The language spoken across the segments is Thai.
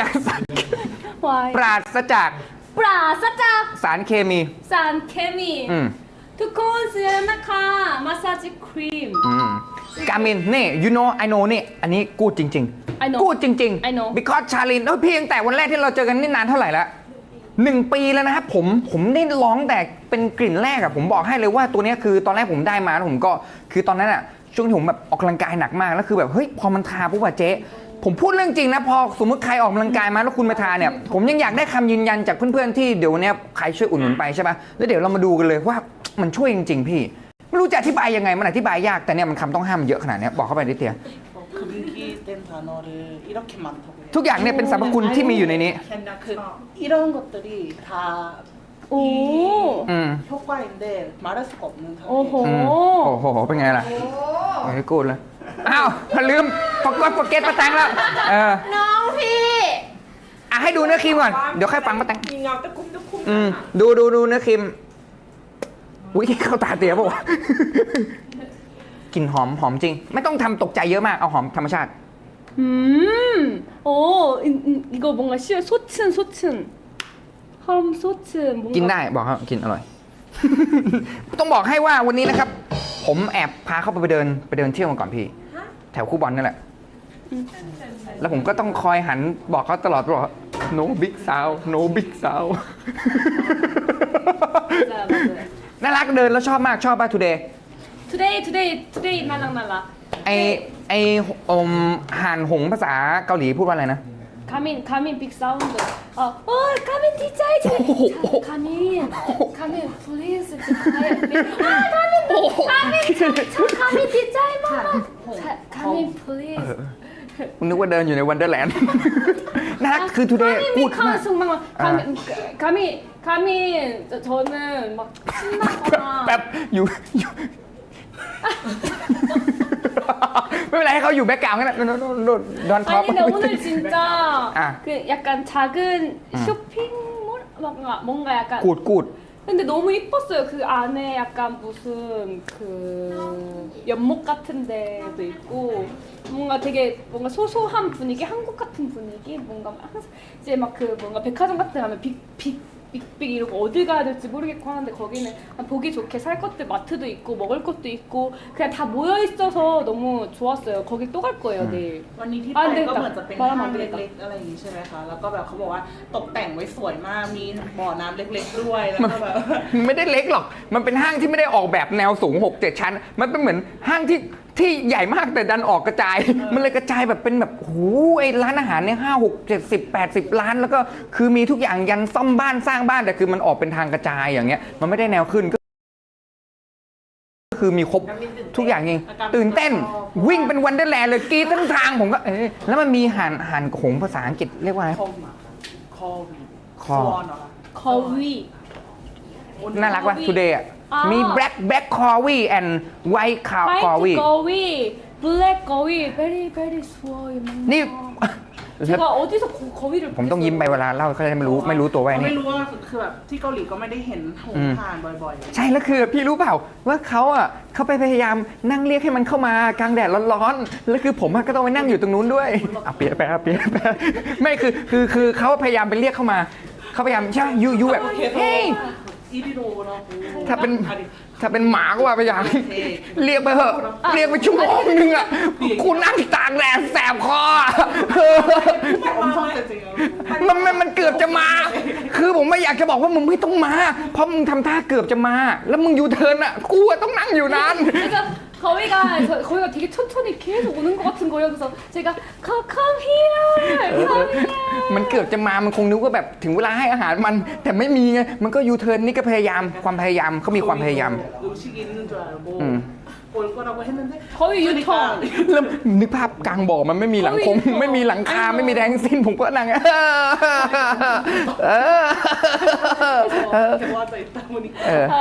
จากสาร Why? ปราศจากปราศจากสารเคมี สารเคมี อืมทุกคนซื้อนะคะมาสซาจครีม อืมกามินนี่ you know I know นี่อันนี้กูดจริง I know กูดจริง I know because ชาลินเอ้ยพี่ตั้งแต่วันแรกที่เราเจอกันนี่นานเท่าไหร่แล้วหนึ่งปีแล้วนะครับผมผมได้ลองแต่เป็นกลิ่นแรกอะผมบอกให้เลยว่าตัวเนี้ยคือตอนแรกผมได้มาแล้วผมก็คือตอนนั้นอะช่วงที่ผมแบบออกกำลังกายหนักมากแล้วคือแบบเฮ้ยพอมันทาปุ๊บอะเจ๊ ผมพูดเรื่องจริงนะพอสมมติใครออกกำลังกายมาแล้วคุณมาทาเนี่ยผมยังอยากได้คำยืนยันจากเพื่อนๆที่เดี๋ยวเนี้ยใครช่วยอุดหนุนไปใช่ปะแล้วเดี๋ยวเรามาดูกันเลยว่ามันช่วยจริง ๆ พี่ ไม่รู้จะอธิบายยังไงมันอธิบายยากแต่เนี่ยมันคำต้องห้ามมันเยอะขนาดเนี้ยบอกเข้าไปนิดเดียว 어, 금기된 단어를 이렇게 많다고요. ทุกอย่างเนี่ยเป็นสรรพคุณที่มีอยู่ในนี้ 그 이런 것들이 다 โอ้ อืม 효과인데 말할 수가 없는 โอ้โห 단어. อืมโอ้โห เป็นไงล่ะโอ้ยกูดเลย อ้าวลืม ปกดปกเก็ตมาแตงแล้ว เออ น้องพี่ อ่ะให้ดูเนื้อครีมก่อน เดี๋ยวค่อยฟังมาแตง มีเงาตะคุ่มตะคุ่ม อืม ดูดูดูเนื้อครีม อุ้ยเข้าตาเตี๋ยป่าวะ กลิ่นหอมหอมจริง ไม่ต้องทำตกใจเยอะมาก เอาหอมธรรมชาติ 음, 오, 이, 이, 이거 뭔가 시 소친 소친 험 소친 뭔가 กินได้บอกครับกินอร่อย ต้องบอกให้ว่าวันนี้นะครับ ผมแอบพาเข้าไปเดินไปเดินเที่ยวมาก่อนพี่ แถวคู่บอลนั่นแหละ แล้วผมก็ต้องคอยหันบอกเขาตลอดบอกว่า no big sound no big sound 맞아요, 맞아요. น่ารักเดินแล้วชอบมากชอบป่ะ today Today, today, today 날랑 날라. ไอไออมห่านหงภาษาเกาหลีพูดว่าอะไรนะ 가민, 가민 빅 사운드. 어, 어, 가민 디자이즈. 가민, 가민, please. 아, 가민, 가민, 저, 저 가민 디자이 마마. 자, 가민, please. คุณนึกว่าเดินอยู่ในวันเดอร์แลนด์ น่ารักคือ today 가민 พูดมาก 미카승 막 가민, 가민, 가민. 저- 저는 막 แป๊บ 신나거나. อยู่อยู่ ไม่เป็นไรให้เขาอยู่แบ็กกราวด์กันนะดอนท็อป 아니 근데 오늘 진짜 아. 그 약간 작은 쇼핑몰 뭔가 뭔가 약간 กูดกูด 근데 너무 이뻤어요. 그 안에 약간 무슨 그 연못 같은 데도 있고 뭔가 되게 뭔가 소소한 분위기, 한국 같은 분위기, 뭔가 항상 이제 막 그 뭔가 백화점 같은 데 가면 빅 빅 빅빅 이러고 어딜 가야 될지 모르겠고 하는데 거기는 그냥 보기 좋게 살 것들 마트도 있고 먹을 것도 있고 그냥 다 모여 있어서 너무 좋았어요. 거기 또 갈 거예요 내일. วันนี้ที่ อ่ะ ไป เด็ก ก็ กับ เหมือนจะเป็น บ้าน ห้าง เด็กกับ เล็กๆอะไรอย่างงี้ใช่ไหมคะ แล้วก็แบบเขาบอกว่าตกแต่งไว้สวยมาก มีบ่อน้ำเล็กๆด้วย แล้วก็แบบ ไม่ได้เล็กหรอก มันเป็นห้างที่ไม่ได้ออกแบบแนวสูง 6 7 ชั้น มันเป็นเหมือนห้างที่ ที่ใหญ่มากแต่ดันออกกระจาย มันเลยกระจายแบบเป็นแบบโอ้โหไอ้ร้านอาหารเนี่ยห้าหกเจ็ดสิบแปดสิบล้าน แล้วก็คือมีทุกอย่างยันซ่อมบ้านสร้างบ้านแต่คือมันออกเป็นทางกระจายอย่างเงี้ย มันไม่ได้แนวขึ้นก็ก็คือมีครบทุกอย่างจริงตื่นเต้นวิ่งเป็นวันเดอร์แลนด์เลยกรีดทั้งทางผมก็เอ๊ะแล้วมันมีหันหันหงภาษาอังกฤษเรียกว่าอะไรคอมอะคอวีคอวอนเหรอคะ거위น่ารักว่ะ today อะ อ่ามี มี black black corwy and white cow 화이트 corwy 거위, 블랙 거위, very very 스워이. นี่ 제가 어디서 거, 거위를 ผมต้องยิ้มไปเวลาเล่าเขาจะไม่รู้ไม่รู้ตัวว่าไอ้ เขา นี่ ไม่รู้ว่าคือแบบที่เกาหลีก็ไม่ได้เห็นหง อืม ส์ผ่านบ่อย ใช่แล้วคือพี่รู้เปล่าว่าเขาอ่ะเขาไปพยายามนั่งเรียกให้มันเข้ามากลางแดดร้อนๆแล้วคือผมอะก็ต้องไปนั่งอยู่ตรงนู้นด้วยอ่ะเปียไปอ่ะเปียไปไม่คือคือคือเขาพยายามไปเรียกเข้ามาเขาพยายามใช่ยูยูแบบ ๆเคส เฮ้ย อีดิโดเนาะถ้าเป็นถ้าเป็นหมาก็ว่าไปอย่าง เรียกไปเถอะ เรียกไปชั่วโมงนึงอะคุณนั่งตากแดดแสบคอเอออมันมันมันเกือบจะมา คือผมไม่อยากจะบอกว่ามึงไม่ต้องมา เพราะมึงทำท่าเกือบจะมา แล้วมึงอยู่เทินอะกูอะต้องนั่งอยู่นานว 거위가 저, 거위가 되게 천천히 계속 오는 것 같은 거예요. 그래서 제가 come come here, come here. มันเกือบจะมา มันคงนึกว่าแบบถึงเวลาให้อาหารมัน แต่ไม่มีไง มันก็ยูเทิร์นนี่ก็พยายาม ความพยายามเขามีความพยายาม 음식 있는 줄 알고 음. 올 거라고 했는데 거위 유턴. แล้วนึกภาพกลางบ่อมันไม่มีหลังคง ไม่มีหลังคา ไม่มีแดงสิ้น ผมก็นั่ง เออ 대화자 있다 보니까 เออ 아,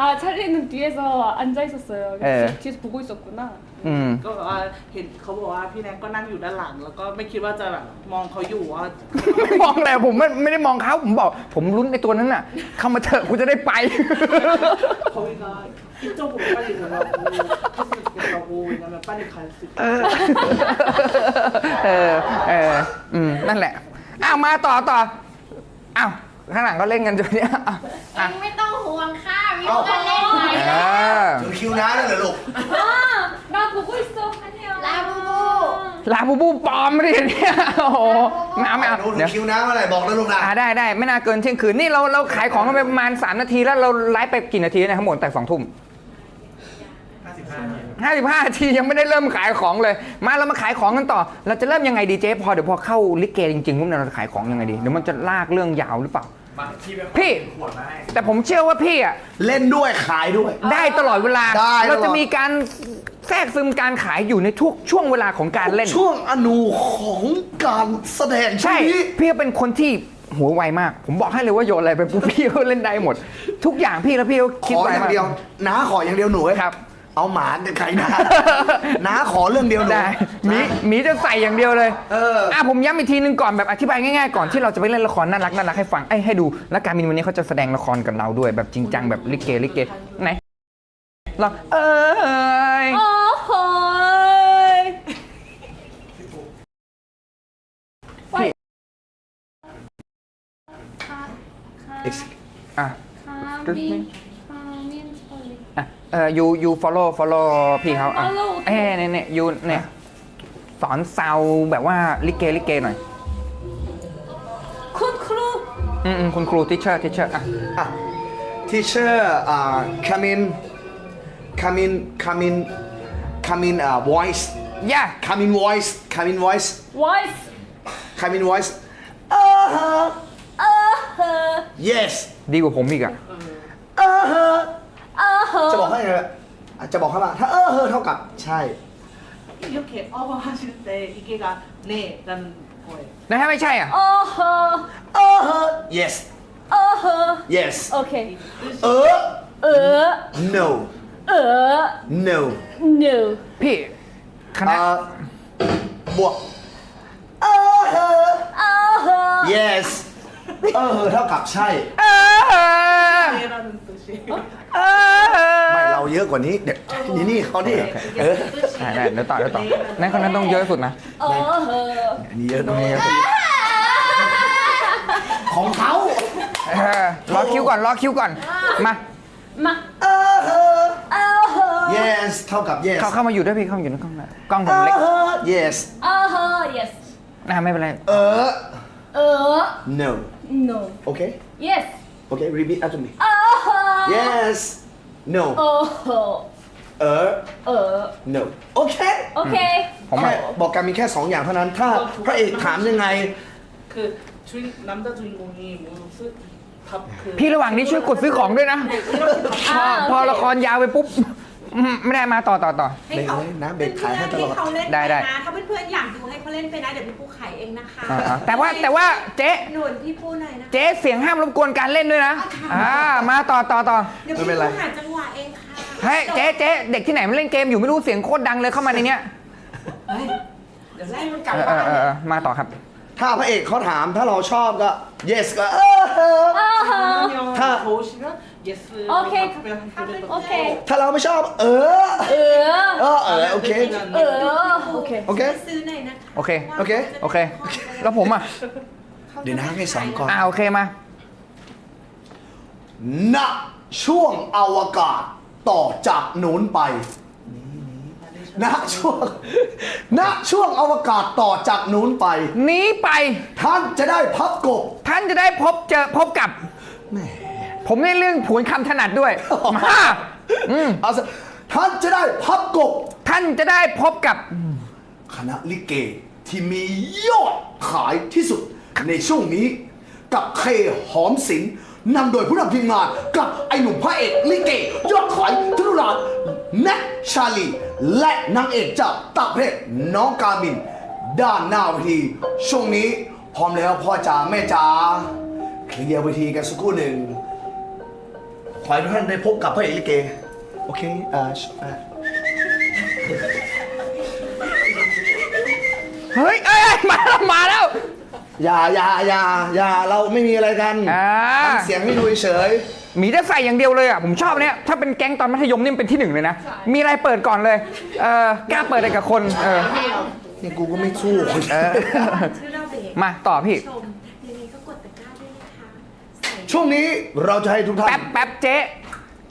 아 찰리는 뒤에서 앉아 있었어요. 예. 뒤에서 보고 있었구나. อืม ก็แบบว่าเห็นเขาบอกว่าพี่แนกก็นั่งอยู่ด้านหลัง แล้วก็ไม่คิดว่าจะแบบมองเขาอยู่ว่า ไม่มองแหละผมไม่ไม่ได้มองเขาผมบอก ผมลุ้นในตัวนั้นน่ะ เข้ามาเถอะกูจะได้ไป 거기가 이쪽으로 빨리 가라고 했으면 좋겠다고 왜냐면 빨리 갈 수 있게 เออ เออ อืม นั่นแหละ อ้าวมาต่อต่ออ้าวข้างหลังก็เล่นกันจนเนี้ยอ้าว เอ อ่ะ งไม่ต้องห่วงค่ะมีเพื่อนเล่นไหม เออ ถึงคิวน้าแล้วเหรอลูก 아, 나 보고 있어. 안녕. ลาบูบู ลาบูบูปลอมไม่ได้เนี่ยโอ้โหไม่เอาไม่เอา หนูถึ เดี๋ย ง ว คิวน้าเมื่อไหร่บอกนะลูกนะ อ่าได้ได้ไม่น่าเกินเที่ยงคืนนี่เราเราขายของกันไปประมาณ 3 นาทีแล้วเราไลฟ์ไปกี่นาทีเนะทั้งหมดแต่สองทุ่ม ห้าสิบห้านาทียังไม่ได้เริ่มขายของเลย มาเรามาขายของกันต่อ เราจะเริ่มยังไงดีเจ๊พอเดี๋ยวพอเข้าลิเกจริงๆปุ๊บเนี่ยเราจะขายของยังไงดีเดี๋ยวมันจะลากเรื่องยาวหรือเปล่าพี่แต่ผมเชื่อว่าพี่อะเล่นด้วยขายด้วย ได้ตลอดเวลา ได้ตลอดเราจะมีการแทรกซึมการขายอยู่ในทุกช่วงเวลาของการเล่น ช่วงอนูของการแสดงช่วใช่ งนี้ พี่เป็นคนที่หัวไวมาก ผมบอกให้เลยว่าโยนอะไรไปปุ๊บพี่ก็เล่นได้หมด ทุกอย่างพี่แล้วพี่ก็ขคิดอไวอย่างมาก เดียวน้าขออย่างเดียวหนูเอ้ยครับ เอาหมาแต่ใครนะ น้าขอเรื่องเดียวหนูได้มีมีจะใส่อย่างเดียวเลยเอออะผมย้ำอีกทีนึงก่อนแบบอธิบายง่ายๆก่อนที่เราจะไปเล่นละครน่ารักน่ารักให้ฟังไอ้ให้ดูแล้วการมินวันนี้เขาจะแสดงละครกับเราด้วยแบบจริงจังแบบลิเกลิเกไหนเราเอ้ย โอ้ยไปค่ะค่ะอะ ค่ะมี me ออ you you follow follow พี่เขาอะ Follow เอ้ยเนี่ยเนี่ย you เนี่ย สอนซาวแบบว่าลิเกลิเกหน่อย คุณครู อืมอืมคุณครูทิเชอร์ทิเชอร์อะ Ah, teacher, uh, come in, come in, come in, come in, uh, voice, ย่า come in voice, come in voice, voice come in voice. Uh, เออ yes, ดีกว่าผมอีกอะ จะบอกให้ไงอ่ะจะบอกให้ว่าถ้าเออเฮอเท่ากับใช่ 이렇게 어허 하실 때 이게가 네라는 거예요. แล้วถ้าไม่ใช่อ่ะ 어허. เออเฮอ yes 어허. yes 오케이. เออ 어. no 어. no No. พี่คณะ อ่าบวกเออเฮอ 어허. yes เออเฮอเท่ากับใช่ เออ 네라는 뜻이에요. ไม่เราเยอะกว่านี้เดี๋ยวนี่นี่เขานี่เอน่ไเดี๋ยวต่อเดี๋ยวต่อนั่นคนนั้นต้องเยอะสุดนะ เออเนนี้เยอะต้องเยอะของเขาเออรอคิวก่อนรอคิวก่อน มา มาเออ เออเออ yes เท่ากับ yes เขาเข้ามาอยู่ด้วยพี่เข้ามาอยู่ในกล้องหน่ยกล้องผมเล็ก yes เออเออ yes นะไม่เป็นไร เออ เออ no no okay yes okay repeat after me เอออ yes no 어허. เออ 어. no okay 오케이. ผมอ่ะ แค่บอกกันมีแค่สองอย่างเท่านั้น ถ้าพระเอกถามยังไง 그 주인 남자 주인공이 무슨 답그 พี่ระหว่างนี้ช่วยกดซื้อของด้วยนะ พอพอละครยาวไปปุ๊บ อืมไม่ได้มาต่อต่อต่อเบรกเลยนะเบรกขายให้ตลอด เพื่อนๆเขาเล่นได้ไปได้นะถ้าเพื่อนๆอยากดูให้เขาเล่นไปนะเดี๋ยวพี่ปูขายเองนะคะอ่าๆแต่ว่าแต่ว่าเจ๊หนุนพี่ปูหน่อยนะเจ๊เสียงห้ามรบกวนการเล่นด้วยนะอ่ามาต่อต่อต่อเดี๋ยวไม่พี่เป็นไรปูหาจังหวะเองค่ะเฮ้ยเจ๊เจ๊เด็กที่ไหนมันเล่นเกมอยู่ไม่รู้เสียงโคตรดังเลยเข้ามาในเนี้ยเดี๋ยวไล่มันกลับเออเอบ้าอนเออเออมาต่อครับ ถ้าพระเอกเขาถามถ้าเราชอบก็ yes ก็เออเออ어 โอเค โอเค ถ้าเราไม่ชอบ เออ เออ เออเออโอเค เออ โอเค โอเคโอเค โอเค โอเค แล้วผมอะ เดี๋ยวนะให้สองก่อน อ่าโอเคมาณช่วงอวกาศต่อจากโน้นไปณช่วงณช่วงอวกาศต่อจากนู้นไป นี้ไป ท่านจะได้พบกบ ท่านจะได้พบเจอพบกับแหม ผมในเรื่องผวนคำถนัดด้วย มาอืมเอาสิท่านจะได้พับกบท่านจะได้พบกับคณะลิเกที่มียอดขายที่สุดในช่วงนี้ กับเคหอมสิงห์นำโดยผู้นำทีมงานกับไอหนุ่มพระเอกลิเก ยอดขายทุกร้านแน็กชาลี และนางเอกจากต่างประเทศน้องกามิน ด้านหน้าเวทีช่วงนี้พร้อมแล้วพ่อจ๋าแม่จ๋าเคลียร์เวทีกันสักครู่หนึ่ง ขอให้ทุกท่านได้พบกับพระเอกลิเก โอเคอ่าอ่าเฮ้ยเอ้ยเอ้ยมาแล้วมาแล้ว อย่าอย่าอย่าอย่าเราไม่มีอะไรกันอ่า ทำเสียงให้ดูเฉย หมีจะใส่อย่างเดียวเลยอะผมชอบเนี่ยถ้าเป็นแก๊งตอนมัธยมนี่มันเป็นที่หนึ่งเลยนะ มีอะไรเปิดก่อนเลยเออกล้าเปิดอะไรกับคนเออนี่กูก็ไม่สู้คนเออชื่อเราเบรกมาต่อพี่ชม ช่วงนี้เราจะให้ทุกท่าแป๊นบแป๊บเจ๊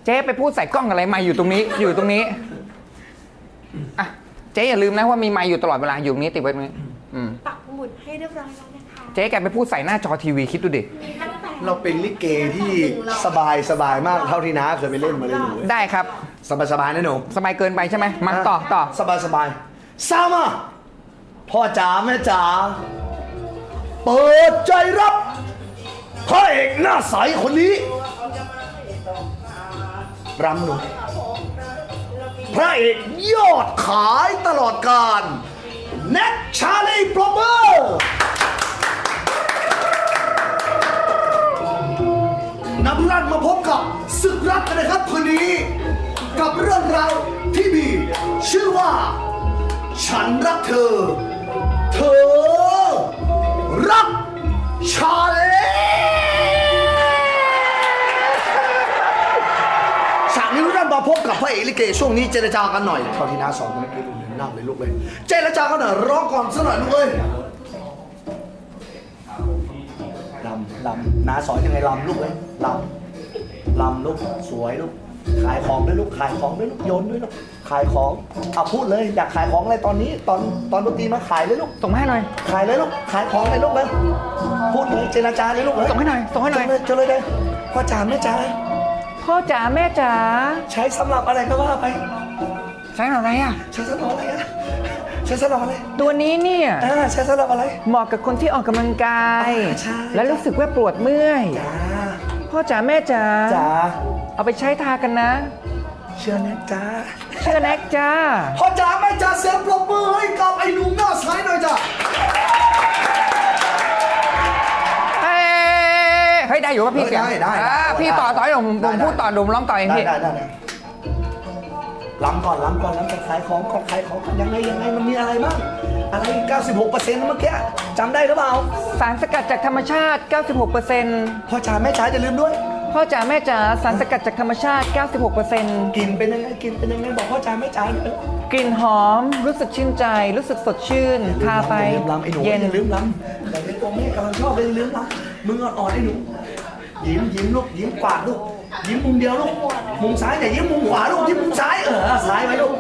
เจ๊ไปพูดใส่กล้องอะไรไมาอยู่ตรงนี้ อยู่ตรงนี้อะเจ๊อย่าลืมนะว่ามีไมค์อยู่ตลอดเวลาอยู่ตรงนี้ติดไว้ตรงนี้อืมปักหมุดให้เรียบร้อยแล้วนะคะ เจ๊แกไปพูดใส่หน้าจอทีวีคิดดูดิ มีตั้งแต่เราเป็นลิเกที่สบายสบายมากเท่าที่น้าเคยไปเล่นมาเลยหนูได้ครับ สบายสบายนะหนูสบายเกินไปใช่ไหมมาต่อต่อ สบายสบายซามาพ่อจ๋าแม่จ๋าเปิดใจรับ พระเอกหน้าใสคนนี้รำหนูพระเอกยอดขายตลอดการแน็กชาลีโปรเมอร์นำรันมาพบกับศึกรักกันนะครับคืนนี้ กับเรื่องราวที่มีชื่อว่า ฉันรักเธอ เธอ รักชาเลฉากนี้เรา มาพบกับพระเอกลิเกช่วงนี้เจรจากันหน่อยเท่าที่น้าสอนเมื่อกี้ดูเลยนั่งเลยลูกเลย เจรจากันหน่อยร้องก่อนสักหน่อยลูกเอ้ยลำลำน้าสอนยังไงลำลูกเลยลำลำลูกสวยลูกขายของด้วยลูกขายของด้วยลูกโยนด้วยลูกขายของเอาพูดเลยอยากขายของอะไรตอนนี้ ตอนตอนดนตรีมาขายเลยลูกส่งมาให้หน่อย ขายเลยลูกขายของเลยลูกเลยพูดเลยเจรจาเลยลูกเลยส่งให้หน่อยส่งให้หน่อยเจเลยเจอเลยเลยพ่อจ๋าแม่จ๋า พ่อจ๋าแม่จ๋าใช้สำหรับอะไรก็ว่าไปใช้อะไรอะ ใช้สำหรับอะไรอะใช้สำหรับอะไรตัวนี้เนี่ยอ่าใช้สำหรับอะไร เหมาะกับคนที่ออกกำลังกาย อ่าใช่ และรู้สึกว่าปวดเมื่อยจ๋าพ่อจ๋าแม่จ๋าจ๋าเอาไปใช้ทากันนะ เชื่อแน่จ๋าเชื่อแน็กจ้า พ่อจ๋าแม่จ๋าเสียงปรบมือให้กับไอ้หนุ่มหน้าใสหน่อยจ้ะ เฮ้ยได้อยู่ป่ะพี่เสียงได้ได้อ่าพี่ต่อต่อเดี๋ยวผมผมพูดต่อเดี๋ยวผมร้องต่อเองได้พี่ ได้ได้ได้ล้ำก่อนล้ำก่อนล้ำก่อนขายของก่อนขายของก่อนยังไงยังไงมันมีอะไรบ้างอะไร 96%เมื่อกี้จำได้หรือเปล่าสารสกัดจากธรรมชาติ 96%พ่อจ๋าแม่จ๋าอย่าลืมด้วย พ่อจ๋าแม่จ๋าสารสกัดจากธรรมชาติ 96%กลิ่นเป็นยังไงกลิ่นเป็นยังไงบอกพ่อจ๋าแม่จ๋าหน่อยกลิ่นหอม รู้สึกชื่นใจ รู้สึกสดชื่น ทาไปอย่าลืมล้ำไอ้หนูเย็นอย่าลืมล้ำแต่ในตัวแม่กำลังชอบเลยลืมล้ำมึงอ่อนๆไอ้หนูยิ้มยิ้มลูกยิ้มกวาดลูกยิ้มมุมเดียวลูกมุมซ้ายอย่ายิ้มมุมขวาลูกยิ้มมุมซ้ายเออซ้ายไว้ลูก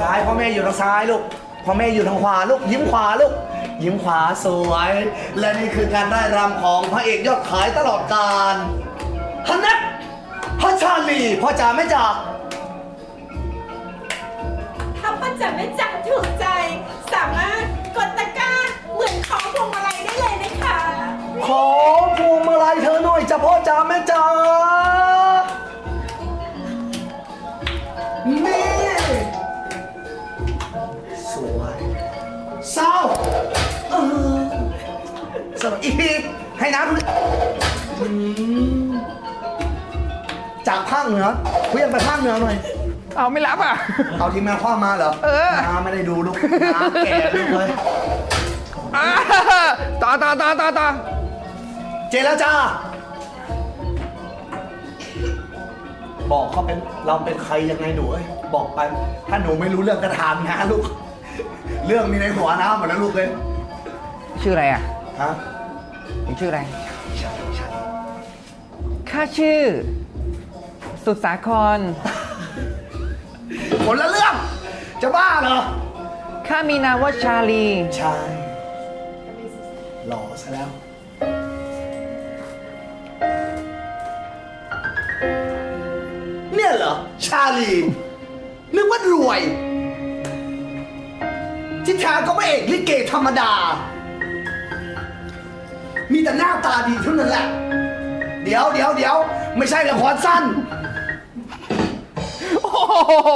ซ้ายพ่อแม่อยู่ทางซ้ายลูกพ่อแม่อยู่ทางขวาลูกยิ้มขวาลูกยิ้มขวาสวย และนี่คือการได้รำของพระเอกยอดขายตลอดกาล ฮันนัทพ่อชาลีพ่อจ๋าแม่จ๋าถ้าพ่อจ๋าแม่จ๋าถูกใจ สามารถกดตะกร้าเหมือนของพวงมาลัยได้เลยนะคะขอพวงมาลัยเธอหน่อยจ้ะพ่อจ๋าแม่จ๋านี่สวยเศร้าเออสวยอีกให้น้ำดูอืม จากภาคเหนือคุยยังไปภาคเหนือหน่อยเอาไม่รับอะ เอาทีมงานคว้ามาเหรอเออน้าไม่ได้ดูลูกน้าแก่ลูกเลยอ่าต่อต่อต่อต่อต่อเจรจาบอกเขาเป็นเราเป็นใครยังไงหนูเอ้ยบอกไป ถ้าหนูไม่รู้เรื่องกระถามนะลูก เรื่องมีในหัวน้ำหมดแล้วลูกเลยชื่ออะไรอะฮะผมชื่ออะไรใช่ใช่ข้าชื่อ สุดสาคร คนละเรื่อง จะบ้าเหรอ ข้ามีนามว่าชาลี ใช่หล่อซะแล้ว เนี่ยเหรอ ชาลีนึกว่ารวยที่แท้ก็ไม่เอกลิเกธรรมดา มีแต่หน้าตาดีเท่านั้นแหละ เดี๋ยวเดี๋ยวเดี๋ยวไม่ใช่ละครสั้น โอ้โห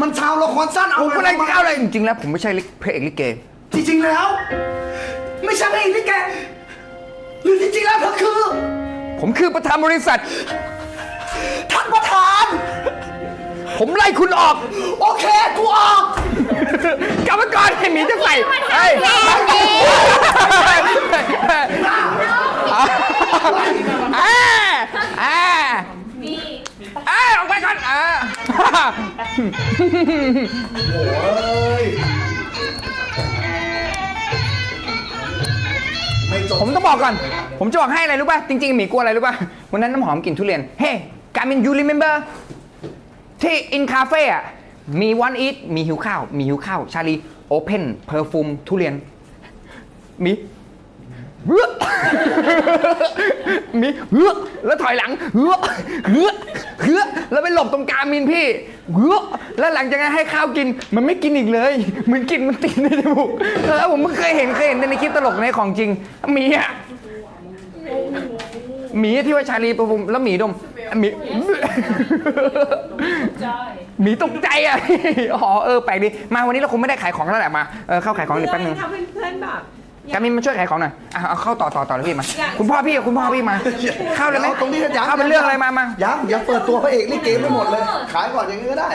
มันชาวละครสั้นเอาผมไม่ได้มาก้าวเลยจริงๆแล้ว ผมไม่ใช่ลิพระเอกลิเก จริงๆแล้ว ไม่ใช่พระเอกลิเกหรือจริงๆแล้วเธอคือ ผมคือประธานบริษัท ท่านประธาน ผมไล่คุณออก โอเค กูออก กรรมกรให้หมีจะใส่เฮ้ยอ่าอ่าอ่าออกไปก่อนอ่าโอ้ยผมต้องบอกก่อน ผมจะบอกให้อะไรรู้ป่ะ จริงๆหมีกลัวอะไรรู้ป่ะ วันนั้นน้ำหอมกลิ่นทุเรียน เฮ้กามินยูริเมมเบอร์ที่อินคาเฟ่อะมีวันอีทมีหิวข้าว มีหิวข้าว ชาลีโอเพนเพอร์ฟูมทุเรียน มีเฮ้อ มีเฮ้อแล้วถอยหลังเฮ้อเฮ้อเฮ้อแล้วไปหลบตรงกลางมินพี่เฮ้อแล้วหลังจากนั้นให้ข้าวกินมันไม่กินอีกเลยเหมือนกินมันติดในจมูกแล้วผมเพิ่เคยเห็นเคยเห็นในคลิปตลกในของจริงหมีอะหมีที่ว่าชาลีประฟุมแล้วหมีดมหมีหมีตกใจอะอ๋อเออแปลกดีมาวันนี้เราคงไม่ได้ขายของแล้วแหละมาเออเข้าขายของอีกแป๊บนึงถ้าเพื่อนๆแบบ กามินมาช่วยขายของหน่อยเอาเข้าต่อต่อต่อเลยพี่มา คุณพ่อพี่คุณพ่อพี่มา เข้าเลยไหมตรงนี้ยังเข้าเป็นเรื่องอะไรมามายังยังเปิดตัวพระเอกนี่เกมไม่หมดเลย ขายก่อนอย่างนี้ก็ได้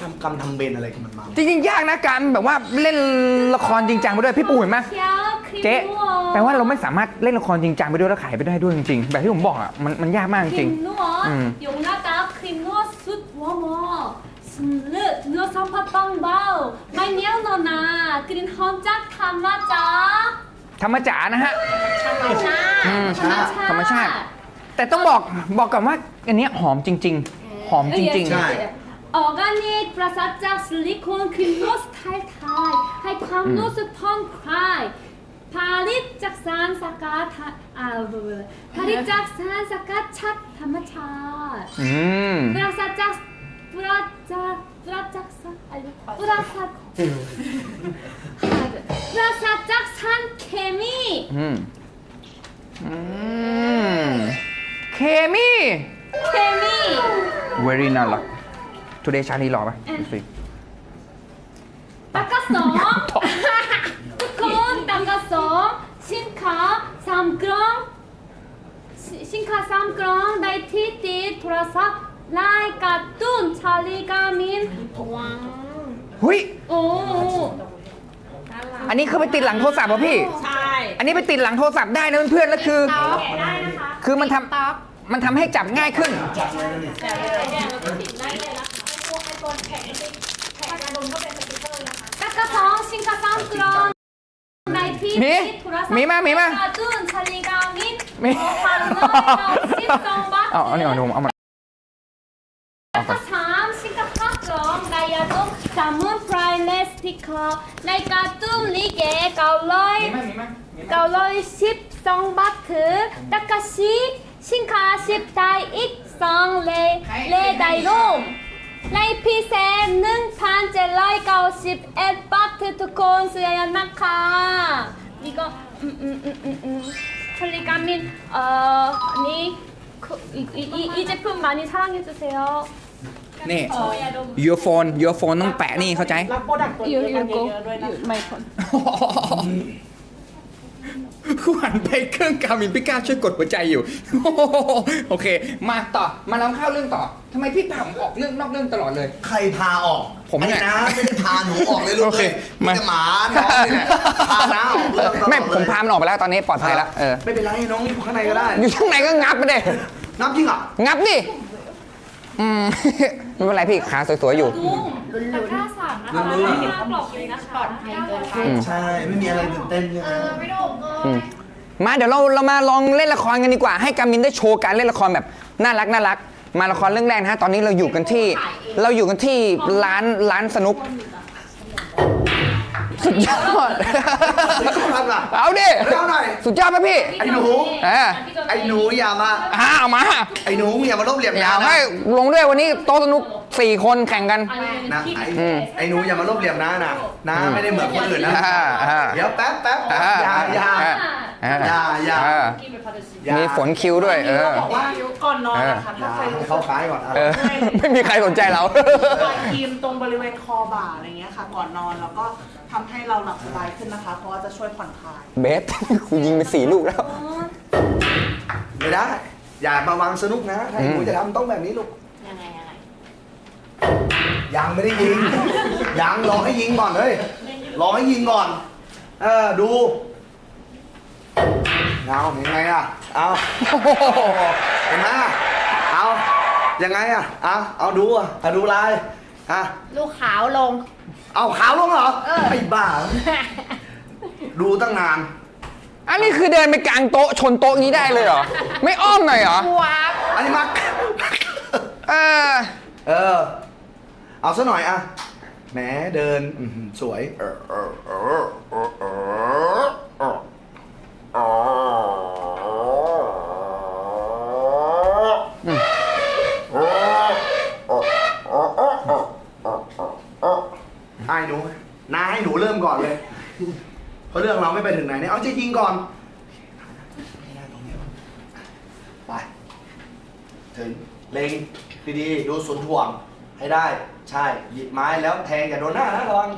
ทำกรรมทำเบนอะไรกันมันมาจริงๆยากนะการแบบว่าเล่นละครจริงจังไปด้วยพี่ปู่เห็นไหมเจ๊แปลว่าเราไม่สามารถเล่นละครจริงจังไปด้วยแล้วขายไปได้ด้วยจริงๆแบบที่ผมบอกอะมันมันยากมากจริลิง ปนัวอยู่หน้าตาคลิปนัวสุดหัวหมอสนุ เนื้อสัมผัสบางเบาไม่เหนียวหนอนากลิ่นหอมจากธรรมชาติธรรมจ๋านะฮะ ธรรมชาติอืมธรรมชาติ แต่ต้องบอกบอกก่อนว่าอันเนี้ยหอมจริง ๆ หอมจริง ใช่ ออร์แกนิกปราศจากซิลิโคนครีมนวดสไตล์ไทยให้ความรู้สึกผ่อนคลายผลิตจากสารสกัดธรรมอ่าเบลอผลิตจากสารสกัดชัดธรรมชาติ ๆ อืม ปราศจากปราศจาก ปราศจากสารอะไรปราศจากปราศจากสารเคมีอืมอืมเคมีเคมี very น่ารัก today ชาลีรอปะดูสิตะกะสองทุกคนตะกะสองสินค้าสามก ล่องสิสินค้าสามกล่องได้ที่ติดโทรศัพท์รายการ์ตูนชาลีกามินว้าวหุยโอ้อันนี้คือไปติดหลังโทรศัพท์ป่ะพี่ ใช่อันนี้ไปติดหลังโทรศัพท์ได้นะเพื่อนๆแล้วคือได้นะคะคือมันทำมันทำให้จับง่ายขึ้นตะกะสองสินค้าสามกล่องได้ที่หมีติดโทรศัพท์หมีมาหมีมารยการ์ตูนชาลีกามินหมีพันเลยสิบสองบาท เอาเอานี่เอาหนูเอามา แล้วก็สามสิงคโปร์กลองไดยาดมสามุนไพรเลสติกาในการ์ตูนลิเกเก้าร้อยเก้าร้อยสิบสองบาทคือตะกะชีสินค้าสิบไทยอีกสองเลเลไดโรมในพิเศษหนึ่งพันเจ็ดร้อยเก้าสิบเอ็ดบาททุกคนเสียนะคะนี่ก็อืมอืมอืมอืมอืมผลิตการมินเอ่ออันนี้คืออีอีอีอี제품 많이 사랑해 주세요. นี่ your phone your phone ต้องแปะนี่เข้าใจ รับโปรดักต์ตัวเดันเยอะๆด้วยนะไม่คนหันไปเครื่องกามินพี่ก้าช่วยกดหัวใจอยู่ โอเค มาต่อ มาลองเข้าเรื่องต่อทำไมพี่ผมออกเรื่องนอกเรื่องตลอดเลย ใครพาออกผมเนี่ยไอ้นะไม่ได้พาหนูออกเลยลูโอกเคเลยมา จะหมาน้องาและพาน้าอแม่ผมพามันออกไปแล้วตอนนี้ปลอดภัยแล้วเออไม่เป็นไรน้องอยู่ข้างในก็ได้ อยู่ข้างในก็งับไปเลยนับจริงเหรอ งับดิ อืม ไม่เป็นไรพี่ขาสวยๆอยู่ตะกร้าสามนะคะห้ากล่องเลยนะคะปลอดภัยเกินไป อืม ใช่ ไม่มีอะไรตื่นเต้นใช่ไหมอืมมาเดี๋ยวเราเรามาลองเล่นละครกันดีกว่า ให้กามินได้โชว์การเล่นละครแบบน่ารักน่ารัก มาละครเรื่องแรกนะฮะตอนนี้เราอยู่กันที่ เราอยู่กันที่ร้านร้านสนุก สุดยอดทำล่ะ เอาดิเอาหน่อย สุดยอดไหมพี่ ไอ้หนู เออ ไอ้หนูอย่ามาอ่าเอามา ไอ้หนูอย่ามาลบเหลี่ยมอย่าน้านะให้ลงด้วยวันนี้โต๊ะสนุก สี่คนแข่งกัน นะไอ้อืมไอ้หนูอย่ามาลบเหลี่ยมน้านะน้าไม่ได้เหมือนคนอื่นนะอ่าอ่า เดี๋ยวแป๊บแป๊บอ่าอย่าอย่า อ่าอย่าอย่า อ่าอย่ามีฝนคิ้วด้วย เออ บอกว่าก่อนนอนนะคะอย่าถ้าใครรู้ให้เขาคล้ายก่อนเออ ไม่มีใครสนใจเรา รอยครีมตรงบริเวณคอบ่าอะไรเงี้ยค่ะ ก่อนนอนแล้วก็ทำให้เราหลับสบายขึ้นนะคะ เพราะว่าจะช่วยผ่อนคลาย เบสกูยิงไปสี่ลูกแล้ว ไม่ได้ อย่ามาวางสนุกนะถ้าหนูจะทำต้องแบบนี้ลูกยังไงยังไง ยังไม่ได้ยิง ยังรอให้ยิงก่อนเฮ้ยรอให้ยิงก่อน เออดูเอายังไงอะเอาเห็นไหมอะเอายังไงอะเอาเอาดูอะเอาดูลายอะลูกขาวลง เอาขาวลงเหรอไอ้บ้า ดูตั้งนาน อันนี้คือเดินไปกลางโต๊ะชนโต๊ะนี้ได้เลยเหรอ ไม่อ้อมหน่อยเหรออันนี้มาเออ เออ เอาซะหน่อยอะแหมเดินอื้อหือสวย เออเออเออเออเออเออเออให้หนูนาให้หนูเริ่มก่อนเลย เพราะเรื่องเราไม่ไปถึงไหนเนี่ย เอาจะยิงก่อนไปถึง เล็ง ดีๆ ดูสุนถ่วงให้ได้ ใช่ หยิบไม้แล้วแทงอย่าโดนหน้านะระวัง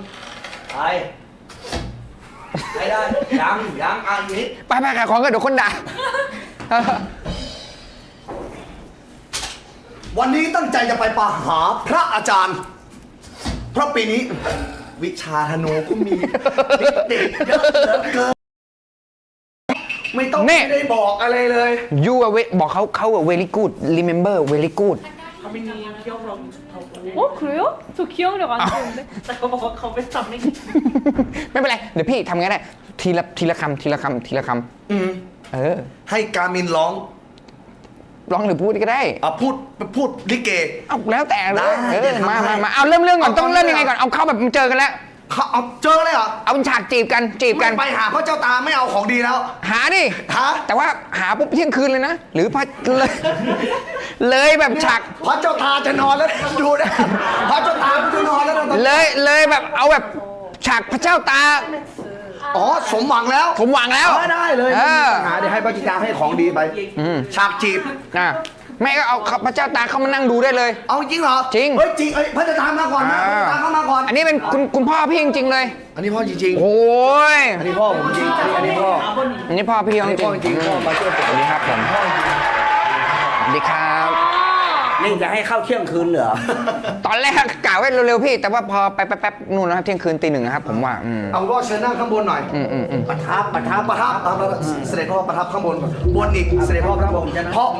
ไปให้ได้ ยังยังอะอีกนิดไปไปขายของกันเดี๋ยวคนด่าเออวันนี้ตั้งใจจะไปปาหาพระอาจารย์ เพราะปีนี้ วิชาธนูก็มีเด็กๆเยอะเหลือเกินไม่ต้องไม่ได้บอกอะไรเลยยูอะเวบอกเขาเขาอะ very good remember very good เขาไม่มีเที่ยวลงเขา 어 그래요? 저 기억력 안 좋은데. แต่เขาบอกว่าเขาไม่จำไม่ ไม่เป็นไร เดี๋ยวพี่ทำงั้นได้ทีละทีละคำทีละคำทีละค อืม ำเออ ให้การมินร้อง ร้องหรือพูดก็ได้ อ่ะพูดพูดลิเก เอาแล้วแต่เล ได้ ยเอ เดี๋ อ ยวทำ มา ให้ มามาเอาเริ่มเรื่องก่อน เอา ต้องเริ่ม ก่อน ยังไงก่อน เอาเข้าแบบเจอกันแล้ว เขาเอาเจอเลยเหรอเอาฉากจีบกันจีบกัน ไม่ไปหาพระเจ้าตาไม่เอาของดีแล้ว หาดิหา แต่ว่าหาปุ๊บเที่ยงคืนเลยนะ หรือพัดเลย เลยแบบฉาก พระเจ้าตาจะนอนแล้วดูนะพระเจ้าตาจะนอนแล้วนะตอนเลยเลยแบบเอาแบบฉากพระเจ้าตา อ๋อสมหวังแล้วผมหวังแล้ว เออได้เลยเอไม่มีอปัญหาเดี๋ยวให้พระกิจาให้ของดีไปอืมฉากจีบ อะ แม่ก็เอาพระเจ้าตาเข้ามานั่งดูได้เลย เอาจริงเหรอจริง เฮ้ยจริงเอ้ยพระเจ้าตามาก่อนนะพระเจ้าตาเข้ามาก่อนอันนี้เป็นคุณคุณพ่อพี่จริงๆเลย อันนี้พ่อจริงโอ้ยๆอันนี้พ่อผมจริงอันนี้พ่ออันนี้พ่อพี่อันจนี้พ่อจริริงงๆพ่อมาช่วยผมสวัสดีครับผมสวัสดีครับ นี่จะให้เข้าเที่ยงคืนเหรอ ตอนแรกกะไว้เร็วๆพี่ แต่ว่าพอไปแป๊บๆนู่นนะครับเที่ยงคืนตีหนึ่งนะครับผมว่าอืมเอาก็เชิญนั่งข้างบนหน่อย อืมอืมอืมประทับประทับประทับอะประทับเสด็จพ่อประทับข้างบนบนอีกเสด็จพ่อประทับผมเพราะ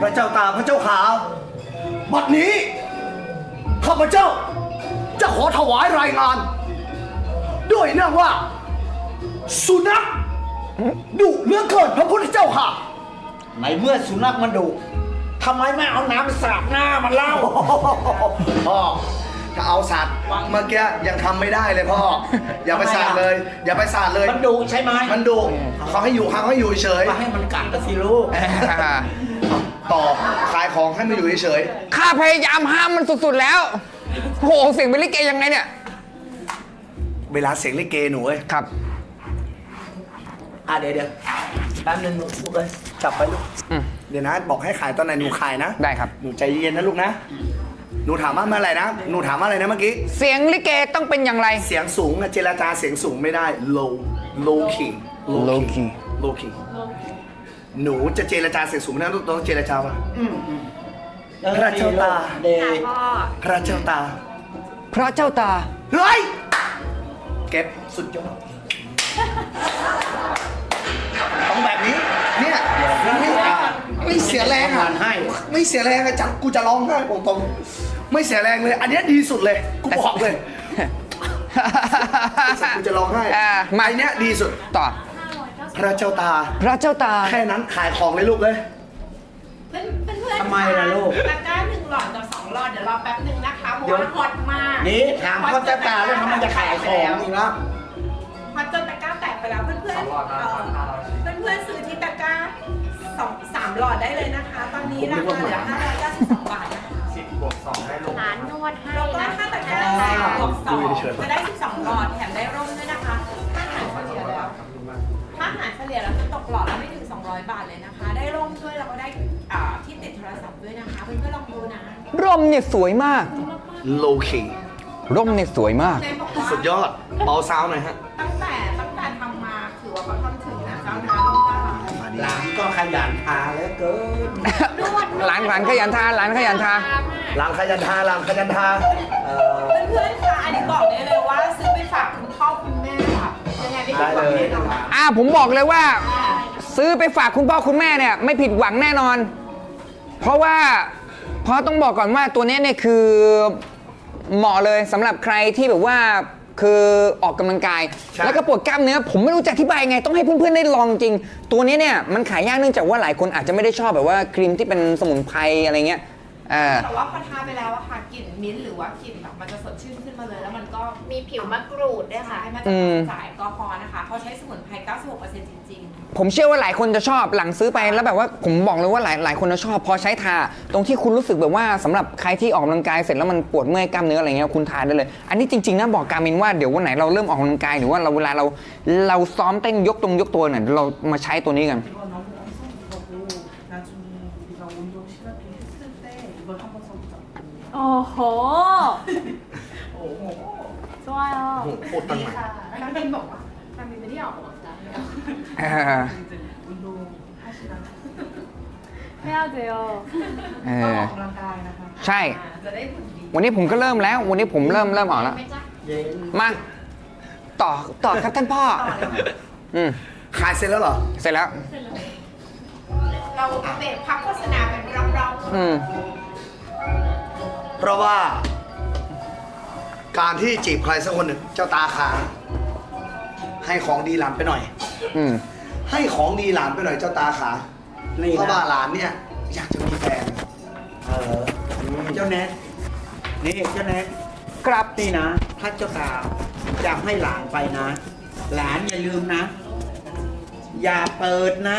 พระเจ้าตาพระเจ้าขาบัดนี้ข้าพเจ้า จะขอถวายรายงาน ด้วยเนื่องว่า สุนัขดุเหลือเกินพระพุทธเจ้าค่ะ ในเมื่อสุนัขมันดุทำไมไม่เอาน้ำสาดหน้ามันเล่า พ่อถ้าเอาสัตว์เมื่อกี้ยังทำไม่ได้เลยพ่อ อย่าไปสาดเลย อย่าไปสาดเลย มันดุใช่ไหมมันดุเขาให้อยู่เขาให้อยู่เฉยมาให้มันกัดกันสิลูก ต่อขายของให้มันอยู่เฉยข้าพยายามห้ามมันสุดๆแล้วโอ้โหเสียงเป็นลิเกยังไงเนี่ย เวลาเสียงลิเกหนูเอ้ยครับ อะเดี๋ยวเดี๋ยวแป๊บนึงลูกลูกเลยจับไปลูกอืม เดี๋ยวนะ บอกให้ขายตอนไหนหนูขายนะได้ครับ หนูใจเย็นนะลูกนะหนูถามว่าเมื่อไหร่นะหนูถามว่าอะไรนะเมื่อกี้เสียงลิเกต้องเป็นอย่างไร เสียงสูงอะเจรจาเสียงสูงไม่ได้ low low key Low key low key หนูจะเจรจาเสียงสูงไม่ได้ต้องเจรจาว่า พระเจ้าตา เด พระเจ้าตา พระเจ้าตา เฮ้ย เก็บสุดยอดต้องแบบนี้ เนี่ยไม่ไม่เสียแรงอะให้ไม่เสียแรงอะจับกูจะร้องไห้ตรงๆไม่เสียแรงเลย อันเนี้ยดีสุดเลยกูบอกเลยกูจะร้องไห้อ่ามาไอเนี้ยดีสุดต่อพระเจ้าตา พระเจ้าตา แค่นั้นขายของเลยลูกเลยเพื่อนเพื่อนๆทำไมล่ะลูกตะกร้าหนึ่งหลอดกับสองหลอดเดี๋ยวรอแป๊บหนึ่งนะคะเพราะเดี๋ยวว่าฮอตมากนี่ถามเขาจะตาแล้วทำไมจะขายของอีกแล้วฮอตจนตะกร้าแตกไปแล้วเพื่อนเพื่อนเพื่อนเพื่อนๆซื้อที่ตะกร้าสองสามหลอดได้เลยนะคะ ตอนนี้ราคาเหลือห้าร้อยเก้าสิบสองบาทนะคะร้านนวดให้แล้วก็นะถ้าตะกร้าแตกบวกสองจะได้สิบสองหลอดแถมได้ร่มด้วยนะคะถ้าหารเฉลี่ยแล้วถ้าหารเฉลี่ยแล้วจะตกหลอดละไม่ถึง200บาทเลยนะคะ ได้ร่มด้วยแล้วก็ได้ มเนี่ยสวยมาก low key ร่มเนี่ยสวยมากเจนบอกว่าสุดยอดเบาซาวหน่อยฮะตั้งแต่ตั้งแต่ทำมาถือว่าเขาทำถึงนะเจ้านะลูกเจ้านะหลานก็ขยันพาเหลือเกินหลานหลานขยันทาหลานขยันทาหลังขยันทาหลังขยันทาเออเพื่อนๆค่ะอันนี้บอกได้เลยว่าซื้อไปฝากคุณพ่อคุณแม่ค่ะยังไงไม่ผิดหวังแน่นอนอ่าผมบอกเลยว่า ซื้อไปฝากคุณพ่อคุณแม่เนี่ยไม่ผิดหวังแน่นอน เพราะว่า เพราะต้องบอกก่อนว่าตัวเนี้ยเนี่ยคือเหมาะเลยสำหรับใครที่แบบว่าคือออกกำลังกายใช่แล้วก็ปวดกล้ามเนื้อผมไม่รู้จะอธิบายยังไงต้องให้เพื่อนๆได้ลองจริง ตัวนี้เนี่ยมันขายยากเนื่องจากว่าหลายคนอาจจะไม่ได้ชอบแบบว่าครีมที่เป็นสมุนไพรอะไรเงี้ยเออแต่ว่าพอทาไปแล้วอะค่ะกลิ่นมิ้นท์หรือว่ากลิ่นแบบมันจะสดชื่นขึ้นมาเลย แล้วมันก็มีผิวมะกรูดด้วยค่ะใช้มาจากอืมสายแอลกอฮอล์นะคะเขาใช้สมุนไพร 96%จริงๆ ผมเชื่อว่าหลายคนจะชอบหลังซื้อไปแล้วแบบว่าผมบอกเลยว่าหลายหลายคนจะชอบพอใช้ทา ตรงที่คุณรู้สึกแบบว่าสำหรับใครที่ออกกำลังกายเสร็จแล้วมันปวดเมื่อยกล้ามเนื้ออะไรเงี้ยคุณทาได้เลย อันนี้จริงๆนะบอกการมินว่าเดี๋ยววันไหนเราเริ่มออกกำลังกายหรือว่าเราเวลาเราเราซ้อมเต้นยกตรงยกตัวเนี่ยเรามาใช้ตัวนี้กัน 이거 너무 엄청 무겁고 나중에 우리가 운동 심하게 했을 때 이걸 한번 써보자. 어허. 좋아요. พูดตั้งใหม่ การบินบอกว่าการบินไม่ได้ออกกำลัง กาย เออ 이제 운동 하시라. 해야 돼요. เอ ต้อง อ ออกกำลังกายนะคะ ใช่ จะได้หุ่นดี วันนี้ผมก็เริ่มแล้ว วันนี้ผมเริ่มเริ่มออกแล้ว ไหมจ๊ะ มาต่อต่อครับท่านพ่ออืม ขายเสร็จแล้วเหรอ เสร็จแล้ว เราอัปเดตพักโฆษณาเป็นรอบๆ อืม เพราะว่า การที่จีบใครสักคนหนึ่งเจ้าตาขา ให้ของดีหลานไปหน่อย อืม ให้ของดีหลานไปหน่อยเจ้าตาขานี่เพราะว่านะหลานเนี่ยอยากจะมีแฟนเออเจ้าแนทนี่เจ้าแนทครับนี่นะถ้าเจ้าตาจะให้หลานไปนะ หลานอย่าลืมนะ อย่าเปิดนะ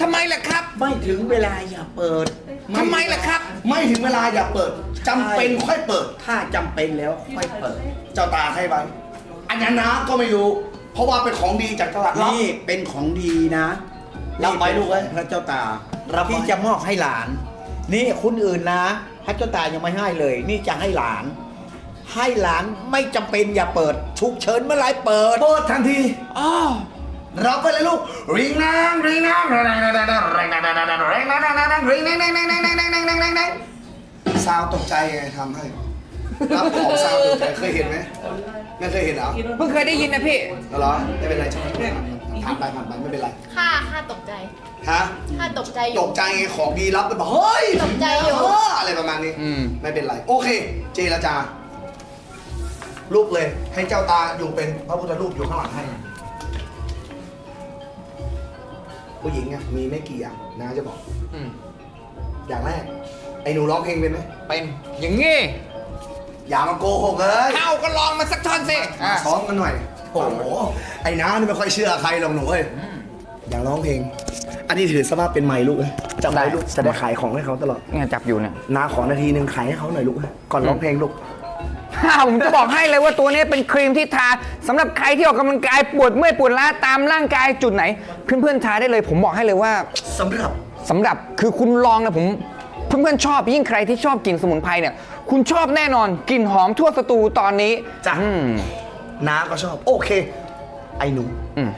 ทำไมล่ะครับ ไม่ถึงเวลาอย่าเปิด ทำไมล่ะครับ ไม่ถึงเวลาอย่าเปิดจำเป็นค่อยเปิด ถ้าจำเป็นแล้วค่อยเปิด เจ้าตาให้ไว้อันนั้นนะก็ไม่รู้ เพราะว่าเป็นของดีจากตลาดรับ นี่เป็นของดีนะรับไว้ลูกเอ้ยพระเจ้าตารับไว้ ที่จะมอบให้หลาน นี่คุณอื่นนะ พระเจ้าตายังไม่ให้เลย นี่จะให้หลาน ให้หลานไม่จำเป็นอย่าเปิดฉุกเฉินเมื่อไหรเปิด เปิดทันทีอ้อรับไปเลยลูกริงนางริงนางริงนางริงนางริงนางริงนางริงนางริงนางริงนางริงนางริงนางริงนางริงนางริงนางริงนางซาวตกใจไงทำให้รั บของซาวตกใจเคยเห็นไหมไม่เคยเห็นเหรอเพิ่งเคยได้ยินนะพี่ เหรอไม่เป็นไรช่างผ่านไปผ่านไปไม่เป็นไรค่าค่าตกใจฮะค่าตกใจอตยู่ กใจไงของดีรับไปบอกเฮ้ยตกใจอยู่ เอะไรประมาณนี้อืม ไม่เป็นไร โอเค เจรจารูปเลย ให้เจ้าตาอยู่เป็นพระพุทธรูปอยู่ข้างหลังให้ ผู้หญิงอะมีไม่กี่อย่างนะจะบอก อืมอย่างแรก ไอ้หนูร้องเพลงเป็นไหมเป็นอย่างงี้ อย่ามาโกหกเลยเข้าก็ลองมาสักท่อนสิมาอะ ซ้อมกันหน่อย โอ้โห ไอ้น้านี่ไม่ค่อยเชื่อใครหรอกหนูเอ้ยอยากร้องเพลง อันนี้ถือสภาพเป็นไมค์ลูกเอ้ยจำไว้ลูกจะได้ขายของให้เขาตลอดเนี่ยจับอยู่เนี่ยนาขอนาทีหนึ่งขายให้เขาหน่อยลูกก่อนร้องเพลงลูก ฮ่าผมจะบอกให้เลยว่าตัวนี้เป็นครีมที่ทาสำหรับใครที่ออกกำลังกายปวดเมื่อยปวดล้าตามร่างกายจุดไหน เพื่อนๆทาได้เลย ผมบอกให้เลยว่าสำหรับสำหรับคือคุณลองนะผมเพื่อนๆชอบยิ่งใครที่ชอบกลิ่นสมุนไพรเนี่ย คุณชอบแน่นอนกลิ่นหอมทั่วสตูตอนนี้จ้ะอืม น้าก็ชอบ โอเค ไอ้หนูอืม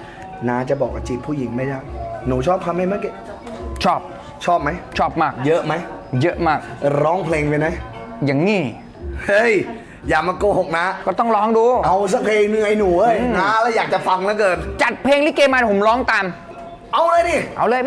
น้าจะบอกกับจีบผู้หญิงไม่ได้หนูชอบคำไหมเมื่อกี้ชอบชอบไหม ชอบมากเยอะไหม เยอะมาก ร้องเพลงไปไหมอย่างงี้เฮ้ย อย่ามาโกหกนะ ก็ต้องร้องดู เอาสักเพลงหนึ่งไอ้หนูเอ้ยอืมน้าแล้วอยากจะฟังแล้วเกิน จัดเพลงลิเกมาเดี๋ยวผมร้องตาม เอาเลยดิ เอาเลย